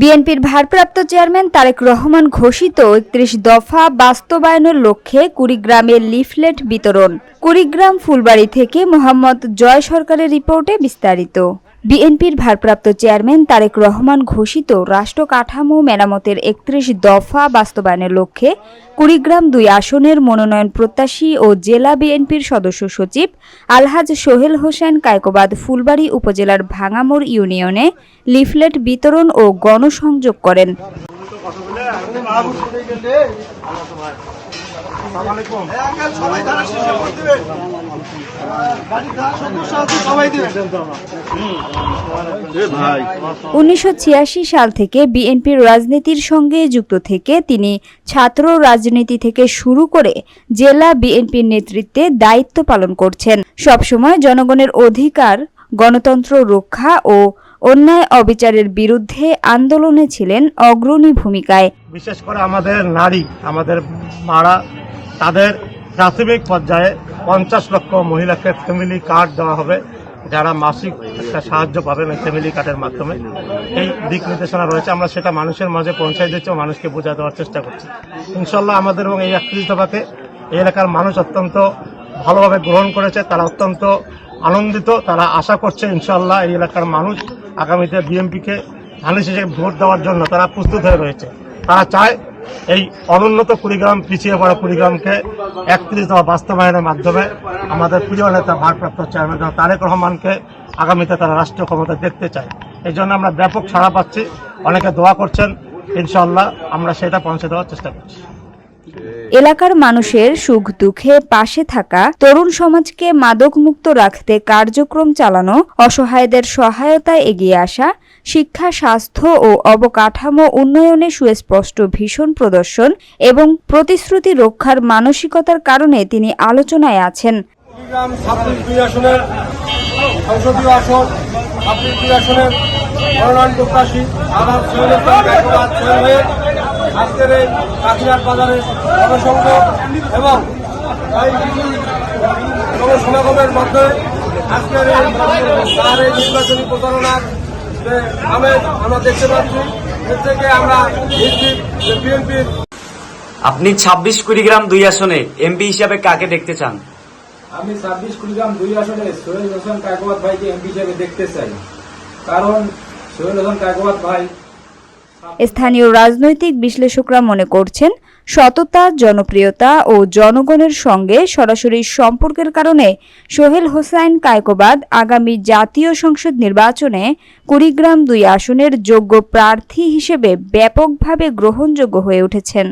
বিএনপির ভারপ্রাপ্ত চেয়ারম্যান তারেক রহমান ঘোষিত একত্রিশ দফা বাস্তবায়নের লক্ষ্যে কুড়িগ্রামে লিফলেট বিতরণ। কুড়িগ্রাম ফুলবাড়ি থেকে মোহাম্মদ জয় সরকারের রিপোর্টে বিস্তারিত। বিএনপির ভারপ্রাপ্ত চেয়ারম্যান তারেক রহমান ঘোষিত রাষ্ট্র কাঠামো মেরামতের একত্রিশ দফা বাস্তবায়নের লক্ষ্যে কুড়িগ্রাম দুই আসনের মনোনয়ন প্রত্যাশী ও জেলা বিএনপির সদস্য সচিব আলহাজ সোহেল হোসেন কায়কোবাদ ফুলবাড়ি উপজেলার ভাঙামোড় ইউনিয়নে লিফলেট বিতরণ ও গণসংযোগ করেন। উনিশশো ছিয়াশি সাল থেকে বিএনপির রাজনীতির সঙ্গে যুক্ত থেকে তিনি ছাত্র রাজনীতি থেকে শুরু করে জেলা বিএনপির নেতৃত্বে দায়িত্ব পালন করছেন। সবসময় জনগণের অধিকার গণতন্ত্র রক্ষা ও অন্যায় অবিচারের বিরুদ্ধে আন্দোলনে ছিলেন অগ্রণী ভূমিকায়। বিশেষ করে আমাদের নারী, আমাদের মারা, তাদের প্রাথমিক পর্যায়ে পঞ্চাশ লক্ষ মহিলাকে ফ্যামিলি কার্ড দেওয়া হবে, যারা মাসিক একটা সাহায্য পাবেন ওই ফ্যামিলি কার্ডের মাধ্যমে। এই দিক নির্দেশনা রয়েছে, আমরা সেটা মানুষের মাঝে পৌঁছাই দিচ্ছি ও মানুষকে বোঝা দেওয়ার চেষ্টা করছি। ইনশাল্লাহ আমাদের এবং এই একত্রিশ দফাকে এই এলাকার মানুষ অত্যন্ত ভালোভাবে গ্রহণ করেছে, তারা অত্যন্ত আনন্দিত, তারা আশা করছে ইনশাল্লাহ এই এলাকার মানুষ আগামীতে বিএমপিকে ধানের হিসেবে ভোট দেওয়ার জন্য তারা প্রস্তুত হয়ে রয়েছে। তারা চায় এই অনুন্নত কুড়িগ্রাম, পিছিয়ে পড়া কুড়িগ্রামকে একত্রিশ দফা বাস্তবায়নের মাধ্যমে আমাদের প্রিয় নেতা, ভারপ্রাপ্ত চেয়ারম্যান তারেক রহমানকে আগামীতে তারা রাষ্ট্রীয় ক্ষমতা দেখতে চায়। এই জন্য আমরা ব্যাপক সাড়া পাচ্ছি। অনেকে দোয়া করছেন ইনশাল্লাহ আমরা সেটা পৌঁছে দেওয়ার চেষ্টা করছি। এলাকার মানুষের সুখ দুঃখে পাশে থাকা তরুণ সমাজকে মাদকমুক্ত রাখতে কার্যক্রম চালানো অসহায়দের সহায়তায় এগিয়ে আসা শিক্ষা স্বাস্থ্য ও অবকাঠামো উন্নয়নে সুস্পষ্ট ভীষণ প্রদর্শন এবং প্রতিশ্রুতি রক্ষার মানসিকতার কারণে তিনি আলোচনায় আছেন। সংসদীয় আসন ছাব্বিশ দুই আসনের মনোনয়ন প্রত্যাশী আমার আজকের এই কাকিনার বাজারে জনসংঘ এবং জনসমাগমের মধ্যে আজকের এই তার এই নির্বাচনী প্রচারণার যে আমেজ আমরা দেখতে পাচ্ছি এর থেকে আমরা বিএনপির আপনি ছাব্বিশ কুড়িগ্রাম দুই আসনে এমপি হিসাবে কাকে দেখতে চান? আমি ছাব্বিশ কুড়িগ্রাম দুই আসনে সোহেল হোসেন কায়কোবাদ ভাইকে এমপি হিসাবে দেখতে চাই। কারণ সোহেল হোসেন কায়কোবাদ ভাই স্থানীয় রাজনৈতিক বিশ্লেষকরা মনে করছেন, সততা, জনপ্রিয়তা ও জনগণের সঙ্গে সরাসরি সম্পর্কের কারণে সোহেল হোসাইন কায়কোবাদ আগামী জাতীয় সংসদ নির্বাচনে কুড়িগ্রাম দুই আসনের যোগ্য প্রার্থী হিসেবে ব্যাপকভাবে গ্রহণযোগ্য হয়ে উঠেছেন।